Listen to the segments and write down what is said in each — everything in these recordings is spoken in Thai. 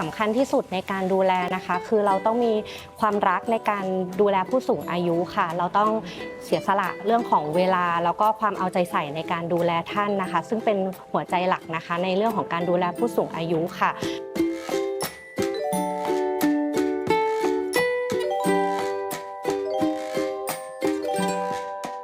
สำคัญที่สุดในการดูแลนะคะ คือเราต้องมีความรักในการดูแลผู้สูงอายุค่ะ เราต้องเสียสละเรื่องของเวลา แล้วก็ความเอาใจใส่ในการดูแลท่านนะคะ ซึ่งเป็นหัวใจหลักนะคะ ในเรื่องของการดูแลผู้สูงอายุค่ะ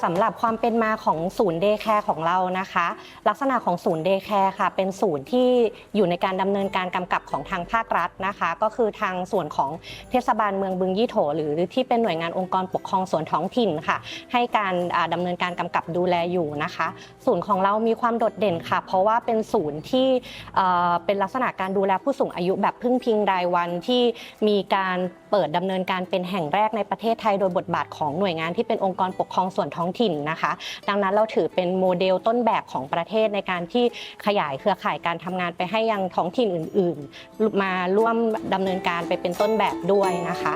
สำหรับความเป็นมาของศูนย์เดย์แคร์ของเรานะคะ ลักษณะของศูนย์เดย์แคร์ค่ะ เป็นศูนย์ที่อยู่ในการดำเนินการกำกับของทางภาครัฐนะคะ ก็คือทางส่วนของเทศบาลเมืองบึงยี่โถ หรือที่เป็นหน่วยงานองค์กรปกครองส่วนท้องถิ่นค่ะ ให้การอ่าดำเนินการกำกับดูแลอยู่นะคะ ศูนย์ของเรามีความโดดเด่นค่ะ เพราะว่าเป็นศูนย์ที่เอ่อเป็นลักษณะการดูแลผู้สูงอายุแบบพึ่งพิงรายวันที่มีการเปิดดำเนินการเป็นแห่งแรกในประเทศไทย โดยบทบาทของหน่วยงานที่เป็นองค์กรปกครองส่วนท้องถิ่นนะคะ ดังนั้นเราถือเป็นโมเดลต้นแบบของประเทศในการที่ขยายเครือข่ายการทำงานไปให้ยังท้องถิ่นอื่น ๆ มาร่วมดำเนินการไปเป็นต้นแบบด้วยนะคะ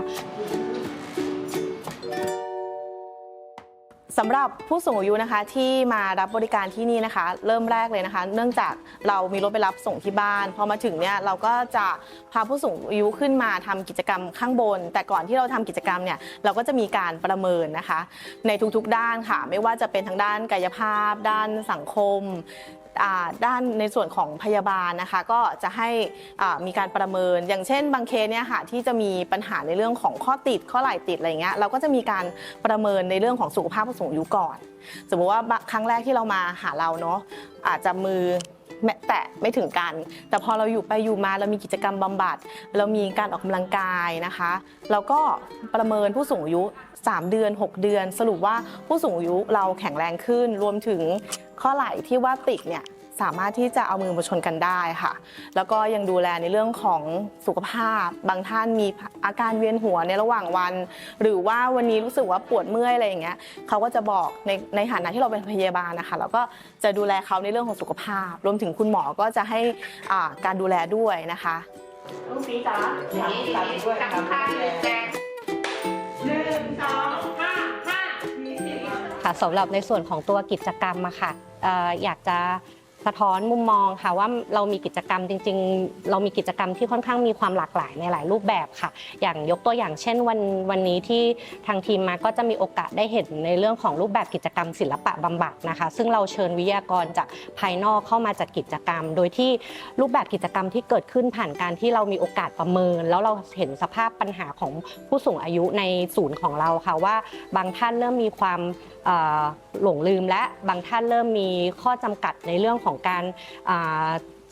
สำหรับผู้สูงอายุนะคะที่มารับบริการที่นี่นะคะ เริ่มแรกเลยนะคะ เนื่องจากเรามีรถไปรับส่งที่บ้านพอมาถึงเนี่ยเราก็จะพาผู้สูงอายุขึ้นมาทำกิจกรรมข้างบน แต่ก่อนที่เราทำกิจกรรมเนี่ยเราก็จะมีการประเมินนะคะ ในทุกๆด้านค่ะ ไม่ว่าจะเป็นทางด้านกายภาพ ด้านสังคม ด้านในส่วนของพยาบาลนะคะก็จะให้มีการประเมิน อย่างเช่น บางเคสเนี่ยค่ะที่จะมีปัญหาในเรื่องของข้อติดข้อไหล่ติดอะไรเงี้ยเราก็จะมีการประเมินในเรื่องของสุขภาพผู้สูงอายุก่อน สมมติว่าครั้งแรกที่เรามาหาเราเนาะอาจจะมือ แมะแตะไม่ถึงกัน แต่พอเราอยู่ไปอยู่มาเรามีกิจกรรมบำบัด เรามีการออกกำลังกายนะคะเราก็ประเมินผู้สูงอายุ 3 เดือน 6 เดือน สรุปว่าผู้สูงอายุเราแข็งแรงขึ้น รวมถึงข้อไหล่ที่ว่าติดเนี่ย สามารถที่จะเอามือมาชนกันได้ค่ะ แล้วก็ยังดูแลในเรื่องของสุขภาพ บางท่านมีอาการเวียนหัวในระหว่างวัน หรือว่าวันนี้รู้สึกว่าปวดเมื่อยอะไรอย่างเงี้ยเขาก็จะบอกในในฐานะที่เราเป็นพยาบาลนะคะแล้วก็จะดูแลเขาในเรื่องของสุขภาพ รวมถึงคุณหมอก็จะให้อ่าการดูแลด้วยนะคะลูกนี้จ้าหลังหลังด้วยครับข้างเลยแจงหนึ่งสองห้าห้าสี่สี่ค่ะสำหรับในส่วนของตัวกิจกรรมอะค่ะเอ่ออยากจะ สะท้อนมุมมองค่ะว่าเรามีกิจกรรมจริง ๆ เรามีกิจกรรมที่ค่อนข้างมีความหลากหลายในหลายรูปแบบค่ะ อย่างยกตัวอย่างเช่นวันวันนี้ที่ทางทีมมาก็จะมีโอกาสได้เห็นในเรื่องของรูปแบบกิจกรรมศิลปะบำบัดนะคะ ซึ่งเราเชิญวิทยากรจากภายนอกเข้ามาจัดกิจกรรม โดยที่รูปแบบกิจกรรมที่เกิดขึ้นผ่านการที่เรามีโอกาสประเมิน แล้วเราเห็นสภาพปัญหาของผู้สูงอายุในศูนย์ของเราค่ะว่าบางท่านเริ่มมีความหลงลืมและบางท่านเริ่มมีข้อจำกัดในเรื่องของการ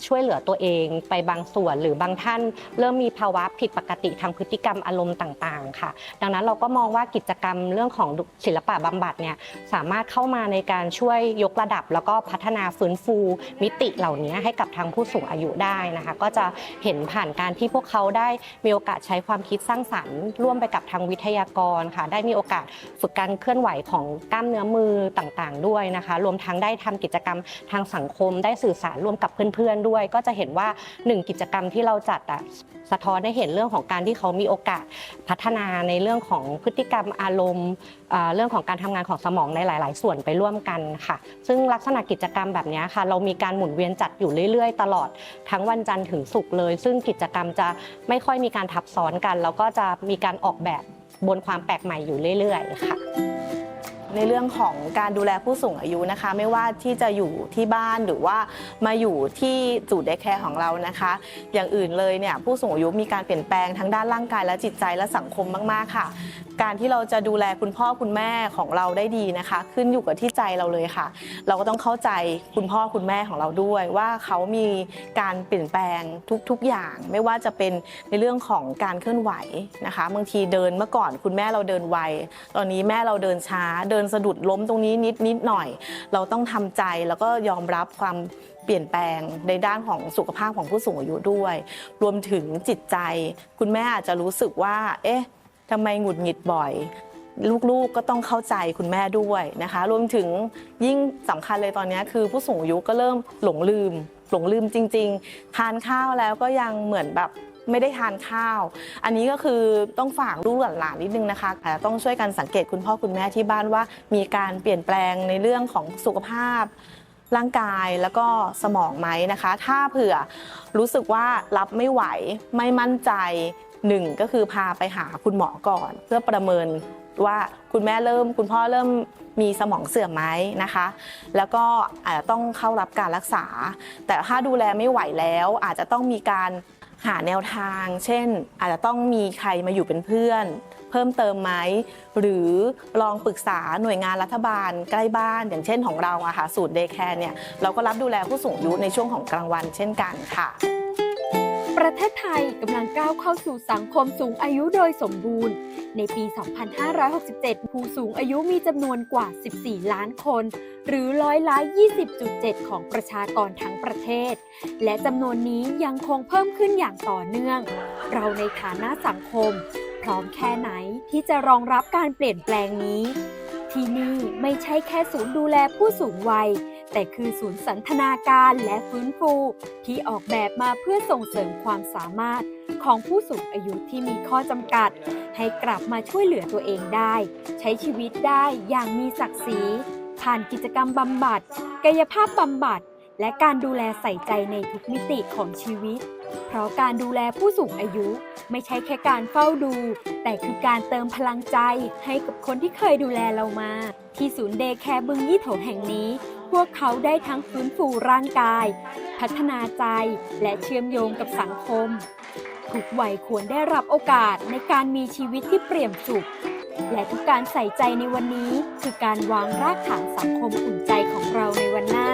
ช่วยเหลือตัวเองไปบางส่วน หรือบางท่านเริ่มมีภาวะผิดปกติทางพฤติกรรมอารมณ์ต่างๆ ค่ะ ดังนั้นเราก็มองว่ากิจกรรมเรื่องของศิลปะบำบัดเนี่ยสามารถเข้ามาในการช่วยยกระดับ แล้วก็พัฒนาฟื้นฟู มิติเหล่านี้ให้กับทางผู้สูงอายุได้นะคะ ก็จะเห็นผ่านการที่พวกเขาได้มีโอกาสใช้ความคิดสร้างสรรค์ ร่วมไปกับทางวิทยากรค่ะ ได้มีโอกาสฝึกการเคลื่อนไหวของกล้ามเนื้อมือต่างๆ ด้วยนะคะ รวมทั้งได้ทำกิจกรรมทางสังคม ได้สื่อสารร่วมกับเพื่อนๆด้วย ก็จะเห็นว่าหนึ่งกิจกรรมที่เราจัดอะสะท้อนให้เห็นเรื่องของการที่เขามีโอกาสพัฒนาในเรื่องของพฤติกรรมอารมณ์เรื่องของการทำงานของสมองในหลาย ๆ ส่วนไปร่วมกันค่ะ ซึ่งลักษณะกิจกรรมแบบนี้ค่ะ เรามีการหมุนเวียนจัดอยู่เรื่อย ๆ ตลอดทั้งวันจันทร์ถึงศุกร์เลย ซึ่งกิจกรรมจะไม่ค่อยมีการทับซ้อนกัน แล้วก็จะมีการออกแบบบนความแปลกใหม่อยู่เรื่อย ๆ ค่ะ ในเรื่องของการดูแลผู้สูงอายุนะคะ ไม่ว่าที่จะอยู่ที่บ้านหรือว่ามาอยู่ที่จูดเดคแคร์ของเรานะคะ อย่างอื่นเลยเนี่ยผู้สูงอายุมีการเปลี่ยนแปลงทั้งด้านร่างกายและจิตใจและสังคมมาก ๆ ค่ะ การที่เราจะดูแลคุณพ่อคุณแม่ของเราได้ดีนะคะ ขึ้นอยู่กับที่ใจเราเลยค่ะ เราก็ต้องเข้าใจคุณพ่อคุณแม่ของเราด้วย ว่าเขามีการเปลี่ยนแปลงทุกๆอย่าง ไม่ว่าจะเป็นในเรื่องของการเคลื่อนไหวนะคะบางทีเดินเมื่อก่อนคุณแม่เราเดินไวตอนนี้แม่เราเดินช้า เดินสะดุดล้มตรงนี้นิดนิดหน่อย เราต้องทำใจแล้วก็ยอมรับความเปลี่ยนแปลงในด้านของสุขภาพของผู้สูงอายุด้วย รวมถึงจิตใจ คุณแม่อาจจะรู้สึกว่า เอ๊ะ ทำไมหงุดหงิดบ่อย ลูกๆก็ต้องเข้าใจคุณแม่ด้วยนะคะ รวมถึงยิ่งสำคัญเลยตอนนี้คือผู้สูงอายุก็เริ่มหลงลืม หลงลืมจริง ๆ ทานข้าวแล้วก็ยังเหมือนแบบไม่ได้ทานข้าว อันนี้ก็คือต้องฝากลูกหลานนิดนึงนะคะอาจจะต้องช่วยกันสังเกตคุณพ่อคุณแม่ที่บ้านว่า มีการเปลี่ยนแปลงในเรื่องของสุขภาพ ร่างกายแล้วก็สมองไหมนะคะ ถ้าเผื่อรู้สึกว่ารับไม่ไหวไม่มั่นใจ หนึ่งก็คือพาไปหาคุณหมอก่อน เพื่อประเมินว่าคุณแม่เริ่ม คุณพ่อเริ่มมีสมองเสื่อมไหมนะคะ แล้วก็อาจจะต้องเข้ารับการรักษา แต่ถ้าดูแลไม่ไหวแล้ว อาจจะต้องมีการหาแนวทาง เช่น อาจจะต้องมีใครมาอยู่เป็นเพื่อน เพิ่มเติมไหม หรือลองปรึกษาหน่วยงานรัฐบาลใกล้บ้าน อย่างเช่นของเราอะค่ะศูนย์เดย์แคร์เนี่ยเราก็รับดูแลผู้สูงอายุในช่วงของกลางวันเช่นกันค่ะ ประเทศไทยกำลังก้าวเข้าสู่สังคมสูงอายุโดยสมบูรณ์ ในปี 2567 ผู้สูงอายุมีจำนวนกว่า 14 ล้านคน หรือร้อยละ20.7 ของประชากรทั้งประเทศ และจำนวนนี้ยังคงเพิ่มขึ้นอย่างต่อเนื่อง เราในฐานะสังคม พร้อมแค่ไหนที่จะรองรับการเปลี่ยนแปลงนี้ ที่นี่ไม่ใช่แค่ศูนย์ดูแลผู้สูงวัย แต่คือศูนย์สันทนาการและฟื้นฟู ที่ออกแบบมาเพื่อส่งเสริมความสามารถของผู้สูงอายุที่มีข้อจำกัด ให้กลับมาช่วยเหลือตัวเองได้ ใช้ชีวิตได้อย่างมีศักดิ์ศรีผ่านกิจกรรมบำบัด กายภาพบำบัด และการดูแลใส่ใจในทุกมิติของชีวิต เพราะการดูแลผู้สูงอายุไม่ใช่แค่การเฝ้าดู แต่คือการเติมพลังใจให้กับคนที่เคยดูแลเรามา ที่ศูนย์เดย์แคร์บึงยี่โถแห่งนี้ วกเขาได้ทั้งฟื้นฟูร่างกาย พัฒนาใจและเชื่อมโยงกับสังคม ทุกวัยควรได้รับโอกาสในการมีชีวิตที่เปี่ยมสุข และทุกการใส่ใจในวันนี้คือการวางรากฐานสังคมอุ่นใจของเราในวันหน้า